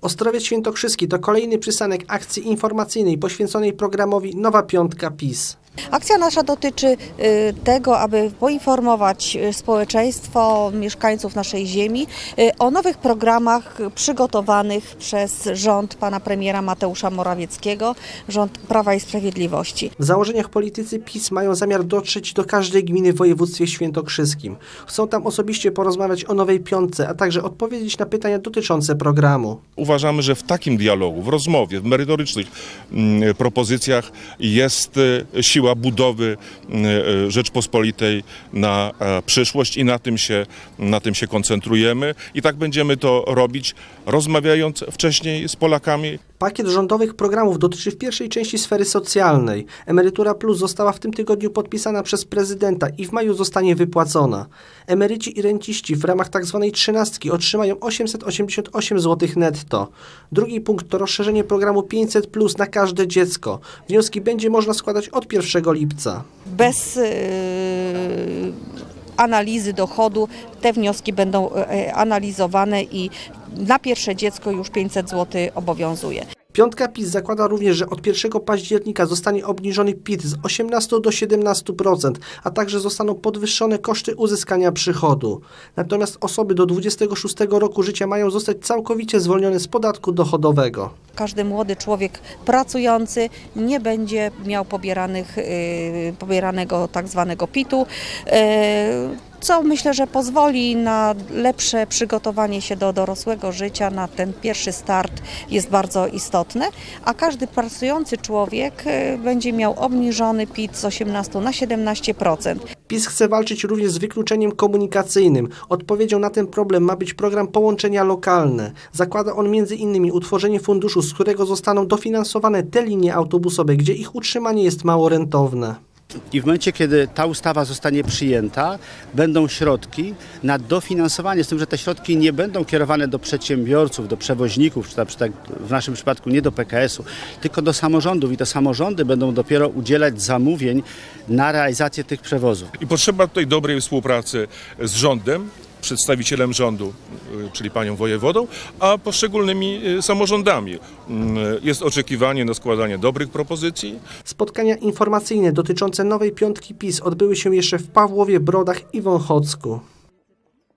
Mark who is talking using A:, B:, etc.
A: Ostrowiec Świętokrzyski to kolejny przystanek akcji informacyjnej poświęconej programowi Nowa Piątka PiS.
B: Akcja nasza dotyczy y, tego, aby poinformować y, społeczeństwo, mieszkańców naszej ziemi y, o nowych programach przygotowanych przez rząd pana premiera Mateusza Morawieckiego, rząd Prawa i Sprawiedliwości.
A: W założeniach politycy PiS mają zamiar dotrzeć do każdej gminy w województwie świętokrzyskim. Chcą tam osobiście porozmawiać o Nowej Piątce, a także odpowiedzieć na pytania dotyczące programu.
C: Uważamy, że w takim dialogu, w rozmowie, w merytorycznych mm, propozycjach jest e, budowy mm, e, Rzeczpospolitej na e, przyszłość i na tym, się, na tym się koncentrujemy. I tak będziemy to robić, rozmawiając wcześniej z Polakami,
A: Pakiet rządowych programów dotyczy w pierwszej części sfery socjalnej. Emerytura Plus została w tym tygodniu podpisana przez prezydenta i w maju zostanie wypłacona. Emeryci i renciści w ramach tzw. trzynastki otrzymają 888 zł netto. Drugi punkt to rozszerzenie programu 500 Plus na każde dziecko. Wnioski będzie można składać od 1 lipca.
B: Bez y, analizy dochodu te wnioski będą y, analizowane i na pierwsze dziecko już 500 zł obowiązuje.
A: Piątka PiS zakłada również, że od 1 października zostanie obniżony PIT z 18 do 17%, a także zostaną podwyższone koszty uzyskania przychodu. Natomiast osoby do 26 roku życia mają zostać całkowicie zwolnione z podatku dochodowego.
B: Każdy młody człowiek pracujący nie będzie miał pobieranych, y, pobieranego tak zwanego PIT-u, y, co myślę, że pozwoli na lepsze przygotowanie się do dorosłego życia, na ten pierwszy start jest bardzo istotne, a każdy pracujący człowiek y, będzie miał obniżony PIT z 18 na 17%.
A: PiS chce walczyć również z wykluczeniem komunikacyjnym. Odpowiedzią na ten problem ma być program Połączenia Lokalne. Zakłada on m.in. utworzenie funduszu, z którego zostaną dofinansowane te linie autobusowe, gdzie ich utrzymanie jest mało rentowne.
D: I w momencie, kiedy ta ustawa zostanie przyjęta, będą środki na dofinansowanie, z tym, że te środki nie będą kierowane do przedsiębiorców, do przewoźników, czy przykład w naszym przypadku nie do PKS-u, tylko do samorządów i to samorządy będą dopiero udzielać zamówień na realizację tych przewozów.
C: I potrzeba tutaj dobrej współpracy z rządem, przedstawicielem rządu, y, czyli panią wojewodą, a poszczególnymi y, samorządami. Mm, Jest oczekiwanie na składanie dobrych propozycji.
A: Spotkania informacyjne dotyczące nowej piątki PiS odbyły się jeszcze w Pawłowie, Brodach i Wąchocku.